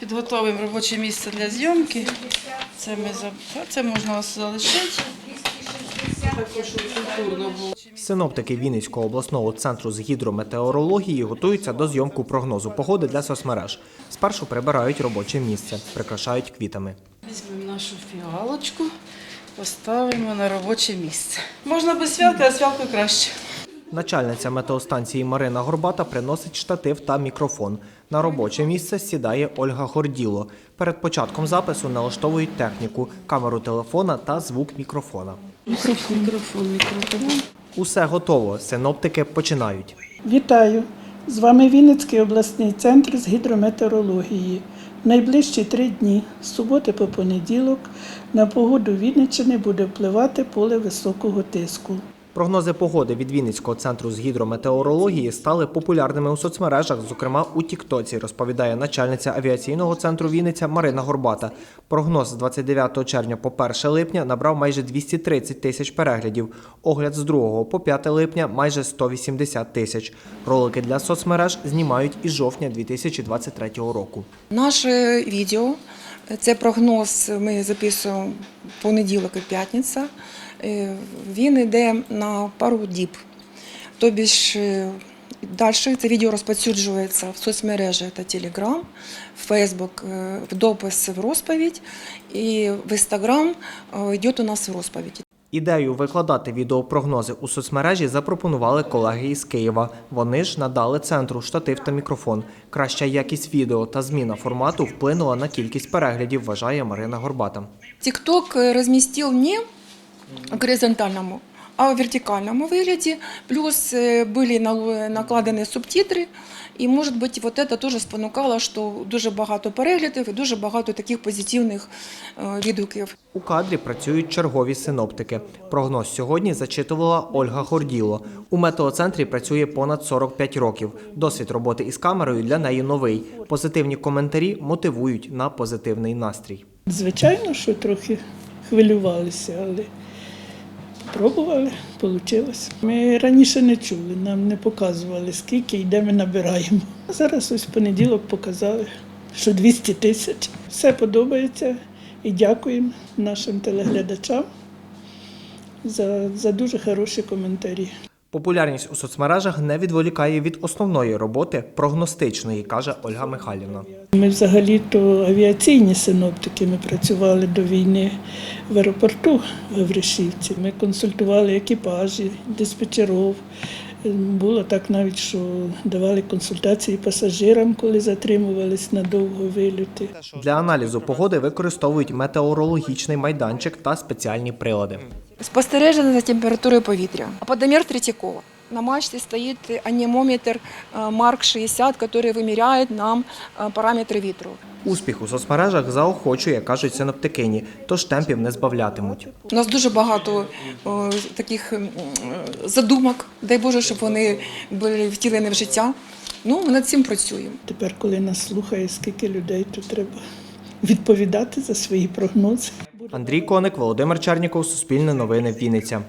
Підготовимо робоче місце для зйомки. Це ми за- це можна залишити. Синоптики Вінницького обласного центру з гідрометеорології готуються до зйомку прогнозу погоди для соцмереж. Спершу прибирають робоче місце, прикрашають квітами. Візьмемо нашу фіалочку, поставимо на робоче місце. Можна без свялки, а свялкою краще. Начальниця метеостанції Марина Горбата приносить штатив та мікрофон. На робоче місце сідає Ольга Горділо. Перед початком запису налаштовують техніку, камеру телефона та звук мікрофона. Мікрофон, мікрофон. Усе готово. Синоптики починають. Вітаю! З вами Вінницький обласний центр з гідрометеорології. Найближчі три дні, з суботи по понеділок, на погоду Вінниччини буде впливати поле високого тиску. Прогнози погоди від Вінницького центру з гідрометеорології стали популярними у соцмережах, зокрема у Тіктоці, розповідає начальниця авіаційного центру Вінниця Марина Горбата. Прогноз з 29 червня по 1 липня набрав майже 230 тисяч переглядів. Огляд з 2 по 5 липня майже 180 тисяч. Ролики для соцмереж знімають із жовтня 2023 року. Наше відео це прогноз. Ми записуємо понеділок і п'ятниця. Е, Він йде на пару діб. Тобі ж далі це відео розповсюджується в соцмережі та Telegram, в е, в допис в розповідь, і в Instagram е, йде у нас в розповідь. Ідею викладати відеопрогнози у соцмережі запропонували колеги із Києва. Вони ж надали центру штатив та мікрофон. Краща якість відео та зміна формату вплинула на кількість переглядів, вважає Марина Горбата. TikTok разместил не горизонтальному, а в вертикальному вигляді. Плюс е, були накладені субтитри. І, може бути, вот это теж спонукало, що дуже багато переглядів і дуже багато таких позитивних е, відгуків. У кадрі працюють чергові синоптики. Прогноз сьогодні зачитувала Ольга Горділо. У метеоцентрі працює понад 45 років. Досвід роботи із камерою для неї новий. Позитивні коментарі мотивують на позитивний настрій. Звичайно, що трохи хвилювалися, але пробували, вийшло. Ми раніше не чули, нам не показували, скільки і де ми набираємо. А зараз ось в понеділок показали, що 200 тисяч. Все подобається і дякуємо нашим телеглядачам за, за дуже хороші коментарі. Популярність у соцмережах не відволікає від основної роботи прогностичної, каже Ольга Михайлівна. Ми взагалі-то авіаційні синоптики. Ми працювали до війни в аеропорту в Гавришівці. Ми консультували екіпажі, диспетчерів. Було так навіть, що давали консультації пасажирам, коли затримувались на довго вильоти. Для аналізу погоди використовують метеорологічний майданчик та спеціальні прилади. Спостереження за температурою повітря. Подомір Третьякова. На мачті стоїть анемометр е, Марк 60, який виміряє нам е, параметри вітру. Успіх у соцмережах заохочує, кажуть синоптикині, тож темпів не збавлятимуть. У нас дуже багато о, таких е, задумок. Дай Боже, щоб вони були втілені в життя. Ну, ми над цим працюємо. Тепер, коли нас слухає скільки людей, то треба відповідати за свої прогнози. Андрій Коник, Володимир Черніков, Суспільне новини, Вінниця.